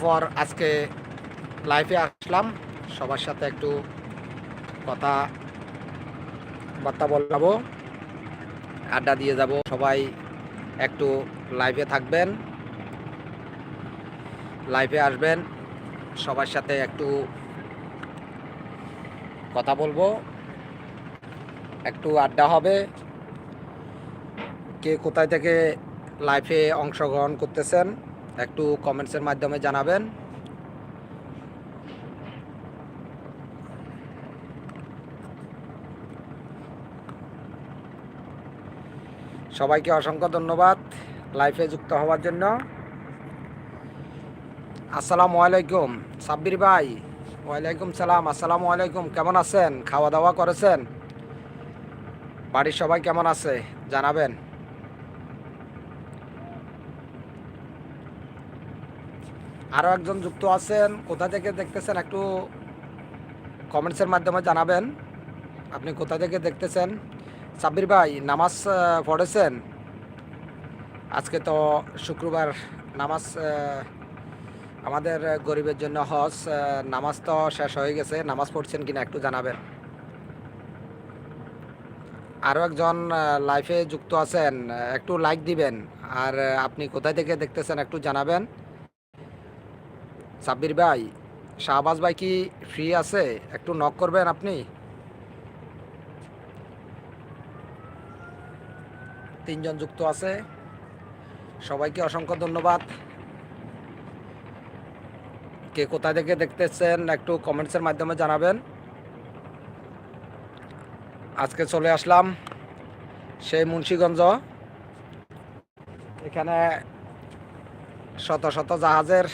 পর আজকে লাইফে আসলাম। সবার সাথে একটু কথা বার্তা বলাবো, আড্ডা দিয়ে যাব। সবাই একটু লাইভে থাকবেন লাইভে আসবেন। সবার সাথে একটু কথা বলব। একটু আড্ডা হবে। কে কোথায় থেকে লাইফে অংশগ্রহণ করতেছেন? একটু কমেন্টসের মাধ্যমে জানাবেন। সবাইকে অসংখ্য ধন্যবাদ লাইফে যুক্ত হওয়ার জন্য। আসসালামু আলাইকুম। সাব্বির ভাই, ওয়ালাইকুম সালাম, আসসালামু আলাইকুম, কেমন আছেন? খাওয়া দাওয়া করেছেন? বাড়ির সবাই কেমন আছে? জানাবেন। আরও একজন যুক্ত আছেন। কোথা থেকে দেখতেছেন একটু কমেন্টসের মাধ্যমে জানাবেন। আপনি কোথা থেকে দেখতেছেন? সাব্বির ভাই, নামাজ পড়েছেন? আজকে তো শুক্রবার নামাজ আমাদের গরিবের জন্য হজ নামাজ তো শেষ হয়ে গেছে। নামাজ পড়ছেন কিনা একটু জানাবেন। আরও একজন লাইফে যুক্ত আছেন, একটু লাইক দিবেন। আর আপনি কোথায় থেকে দেখতেছেন একটু জানাবেন। সাব্বির ভাই, শাহবাজ ভাই কি ফ্রি আছে? একটু নক করবেন আপনি? তিনজন যুক্ত আছে। সবাইকে অসংখ্য ধন্যবাদ। কে কোথা থেকে দেখতেছেন একটু কমেন্টসের মাধ্যমে জানাবেন। আজকে চলে আসলাম সেই মুন্সীগঞ্জ। এখানে শত শত জাহাজের